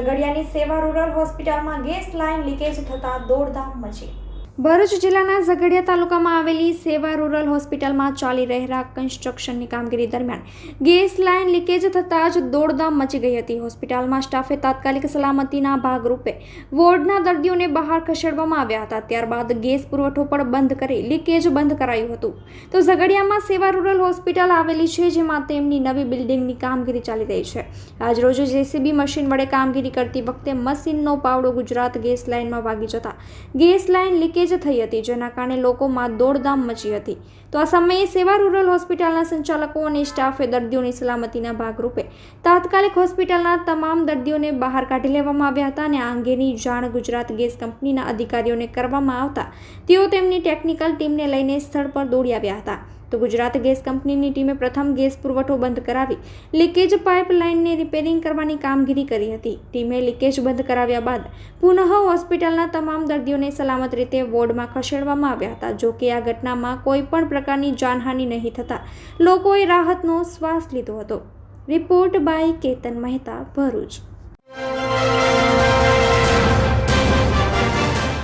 ઝઘડિયાની સેવા રૂરલ હોસ્પિટલમાં gas line leakage થતાં દોડધામ મચી. ભરૂચ જિલ્લાના ઝઘડિયા તાલુકામાં આવેલી સેવા રૂરલ હોસ્પિટલમાં ચાલી રહેલા કન્સ્ટ્રક્શનની કામગીરી દરમિયાન ગેસ લાઇન લીકેજ થતાં જ દોડધામ મચી ગઈ હતી. હોસ્પિટલમાં સ્ટાફે તાત્કાલિક સલામતીના ભાગરૂપે વોર્ડના દર્દીઓને બહાર ખસેડવામાં આવ્યા હતા. ત્યારબાદ ગેસ પુરવઠો પણ બંધ કરી લીકેજ બંધ કરાયું હતું. તો ઝઘડિયામાં સેવા રૂરલ હોસ્પિટલ આવેલી છે, જેમાં તેમની નવી બિલ્ડિંગની કામગીરી ચાલી રહી છે. આજરોજ જેસીબી મશીન વડે કામગીરી કરતી વખતે મશીનનો પાવડો ગુજરાત ગેસ લાઇનમાં વાગી જતા ગેસ લાઇન લીકેજ થઈ હતી, જેના કારણે લોકોમાં દોડધામ મચી હતી. તો આ સમયે સેવા રૂરલ હોસ્પિટલના સંચાલકો અને સ્ટાફે દર્દીઓની સલામતીના ભાગરૂપે તાત્કાલિક હોસ્પિટલના તમામ દર્દીઓને બહાર કાઢી લેવામાં આવ્યા હતા અને આ અંગેની જાણ ગુજરાત ગેસ કંપનીના અધિકારીઓને કરવામાં આવતા, તેઓ તેમની ટેકનિકલ ટીમને લઈને સ્થળ પર દોડી આવ્યા હતા. તો ગુજરાત ગેસ કંપનીની ટીમે પ્રથમ ગેસ પુરવઠો બંધ કરાવી લીકેજ પાઇપલાઇનને રિપેરિંગ કરવાની કામગીરી કરી હતી. ટીમે લીકેજ બંધ કરાવ્યા બાદ પુનઃ હોસ્પિટલના તમામ દર્દીઓને સલામત રીતે વોર્ડમાં ખસેડવામાં આવ્યા હતા. જો કે આ ઘટનામાં કોઈ પણ પ્રકારની જાનહાનિ નહીં થતાં લોકોએ રાહતનો શ્વાસ લીધો હતો. Report by Ketan Mehta, Bharuch.